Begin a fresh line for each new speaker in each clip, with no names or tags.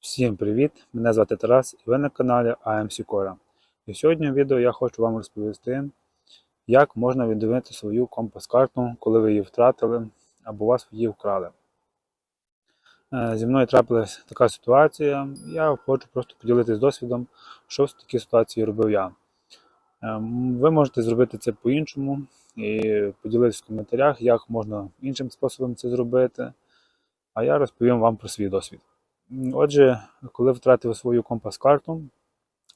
Всім привіт! Мене звати Тарас і ви на каналі AMC Cora. І сьогодні в відео я хочу вам розповісти, як можна відновити свою компас-карту, коли ви її втратили або вас її вкрали. Е, Зі мною трапилася така ситуація. Я хочу просто поділитися досвідом, що в такій ситуації робив я. Е, Ви можете зробити це по-іншому і поділитися в коментарях, як можна іншим способом це зробити. А я розповім вам про свій досвід. Отже, коли втратив свою компас-карту,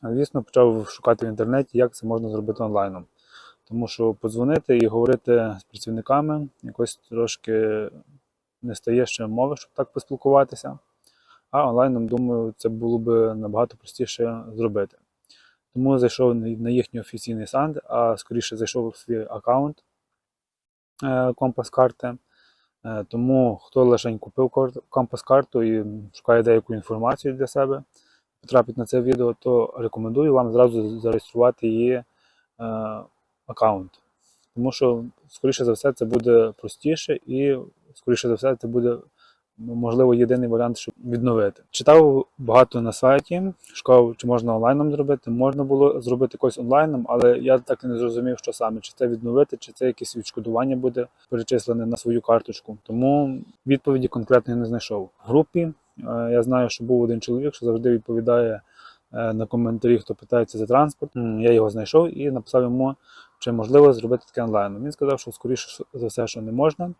звісно, почав шукати в інтернеті, як це можна зробити онлайном. Тому що подзвонити і говорити з працівниками якось трошки не стає ще мови, щоб так поспілкуватися. А онлайном, думаю, це було б набагато простіше зробити. Тому зайшов на їхній офіційний сайт, а скоріше зайшов в свій аккаунт е, компас-карти. Е, Тому хто лише купив компас-карту і шукає деяку інформацію для себе, потрапить на це відео, то рекомендую вам зразу зареєструвати її е, аккаунт. Тому що, скоріше за все, це буде простіше і, скоріше за все, це буде ну, можливо єдиний варіант, щоб відновити. Читав багато на сайті, шукав, чи можна онлайном зробити. Можна було зробити якось онлайном, але я так і не зрозумів, що саме, чи це відновити, чи це якесь відшкодування буде перечислене на свою карточку. Тому відповіді конкретної не знайшов. В групі е, я знаю, що був один чоловік, що завжди відповідає е, на коментарі, хто питається за транспорт. Я його знайшов і написав йому, чи можливо зробити таке онлайн. Він сказав, що скоріше за все, що не можна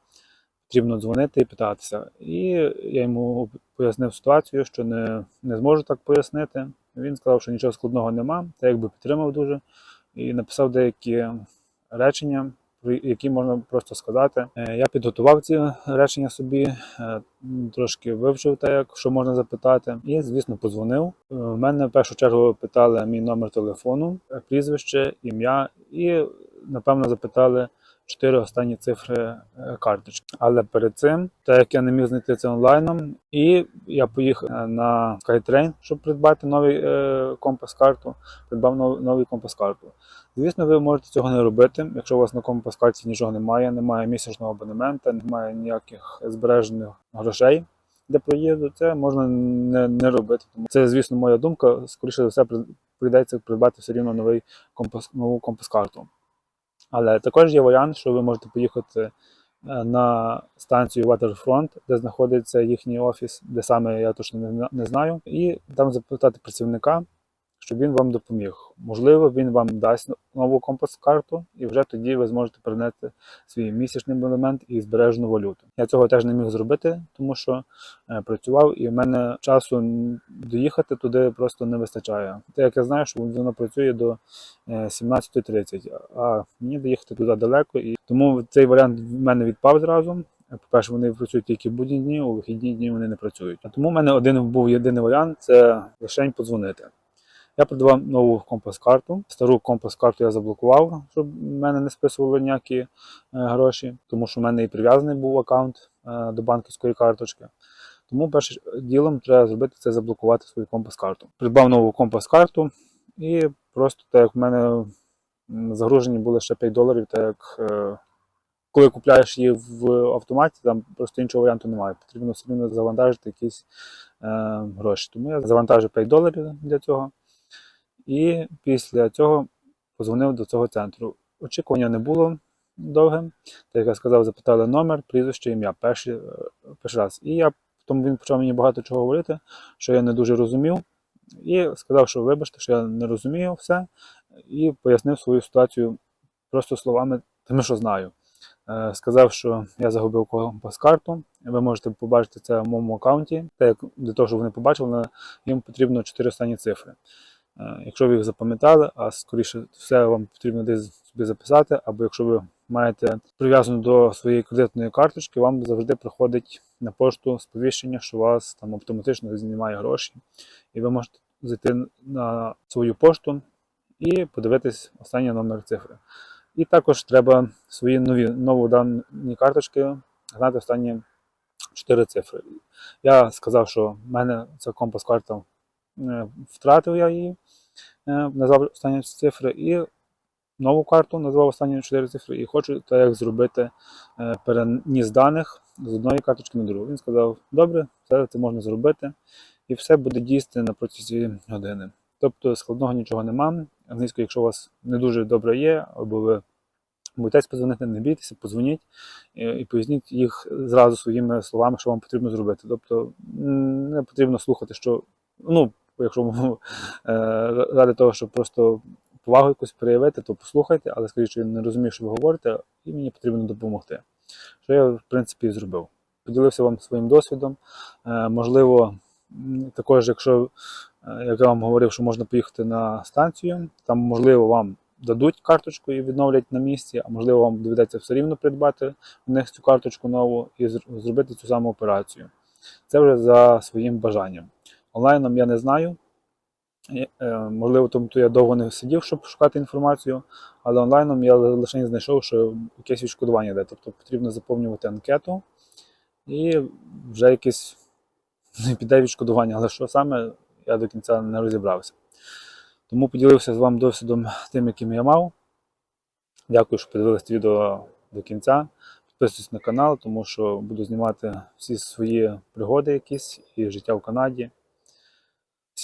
потрібно дзвонити і питатися. І я йому пояснив ситуацію, що не, не зможу так пояснити. Він сказав, що нічого складного нема, та якби підтримав дуже, і написав деякі речення, які можна просто сказати. Е, Я підготував ці речення собі, е, трошки вивчив те, що можна запитати, і, звісно, подзвонив. Е, В мене в першу чергу питали мій номер телефону, е, прізвище, ім'я, і напевно запитали чотири останні цифри е, карточки. Але перед цим, так як я не міг знайти це онлайном, і я поїхав е, на SkyTrain, щоб придбати новий е, компас-карту, придбав нов- новий компас-карту. Звісно, ви можете цього не робити, якщо у вас на компас-карті нічого немає, немає місячного абонемента, немає ніяких збережених грошей для проїзду, це можна не, не робити. Тому це, звісно, моя думка. Скоріше за все, прийдеться придбати все рівно новий компас, нову компас-карту. Але також є варіант, що ви можете поїхати е, на станцію Waterfront, де знаходиться їхній офіс, де саме я точно не, зна- не знаю, і там запитати працівника, щоб він вам допоміг. Можливо, він вам дасть нову компас-карту, і вже тоді ви зможете перенести свій місячний абонемент і збережену валюту. Я цього теж не міг зробити, тому що е, працював, і в мене часу доїхати туди просто не вистачає. Так як я знаю, що воно працює до е, 17.30, а мені доїхати туди далеко, і тому цей варіант в мене відпав зразу. По-перше, вони працюють тільки в будні дні, у вихідні дні вони не працюють. А тому в мене один був єдиний варіант це лише подзвонити. Я придбав нову компас-карту. Стару компас-карту я заблокував, щоб в мене не списували ніякі е, гроші, тому що в мене і прив'язаний був аккаунт е, до банківської карточки. Тому першим ділом треба зробити це заблокувати свою компас-карту. Придбав нову компас-карту і просто так як в мене загружені були ще 5 доларів, так як е, коли купляєш її в автоматі, там просто іншого варіанту немає. Потрібно все одно завантажити якісь е, гроші. Тому я завантажив 5 доларів для цього. І після цього позвонив до цього центру. Очікування не було довгим. Так як я сказав, запитали номер, прізвище, ім'я перший, е, перший раз. І я тому він почав мені багато чого говорити, що я не дуже розумів. І сказав, що вибачте, що я не розумію все, і пояснив свою ситуацію просто словами, тими, що знаю. Е, Сказав, що я загубив компас-карту. Ви можете побачити це в моєму аккаунті. Так як для того, щоб вони побачили, їм потрібно 4 останні цифри. Е, Якщо ви їх запам'ятали, а скоріше все вам потрібно десь собі записати, або якщо ви маєте прив'язану до своєї кредитної карточки, вам завжди приходить на пошту сповіщення, що у вас там автоматично знімає гроші, і ви можете зайти на свою пошту і подивитись останній номер цифри. І також треба свої нові новодані карточки знати останні 4 цифри. Я сказав, що в мене ця компас-карта е, втратив я її, е, назвав останні цифри, і нову карту назвав останні 4 цифри, і хочу так як зробити е, переніс даних з одної карточки на другу. Він сказав, добре, це, це можна зробити. і все буде дійсно на протязі години. Тобто складного нічого нема. Англійською, якщо у вас не дуже добре є, або ви боїтесь позвонити, не бійтеся, позвоніть і поясніть їх зразу своїми словами, що вам потрібно зробити. Тобто не потрібно слухати, що ну, якщо е, ради того, щоб просто повагу якусь проявити, то послухайте, але скажіть, що я не розумію, що ви говорите, і мені потрібно допомогти. Що я, в принципі, зробив. Поділився вам своїм досвідом. Е, можливо, також, якщо е, як я вам говорив, що можна поїхати на станцію, там, можливо, вам дадуть карточку і відновлять на місці, а можливо, вам доведеться все рівно придбати у них цю карточку нову і зробити цю саму операцію. Це вже за своїм бажанням. Онлайном я не знаю. Е, Можливо, тому то я довго не сидів, щоб шукати інформацію, але онлайном я ли- лише знайшов, що якесь відшкодування йде. Тобто потрібно заповнювати анкету і вже якесь піде відшкодування. Але що саме, я до кінця не розібрався. Тому поділився з вами досвідом тим, яким я мав. Дякую, що подивилися відео до кінця. Підписуйтесь на канал, тому що буду знімати всі свої пригоди якісь і життя в Канаді.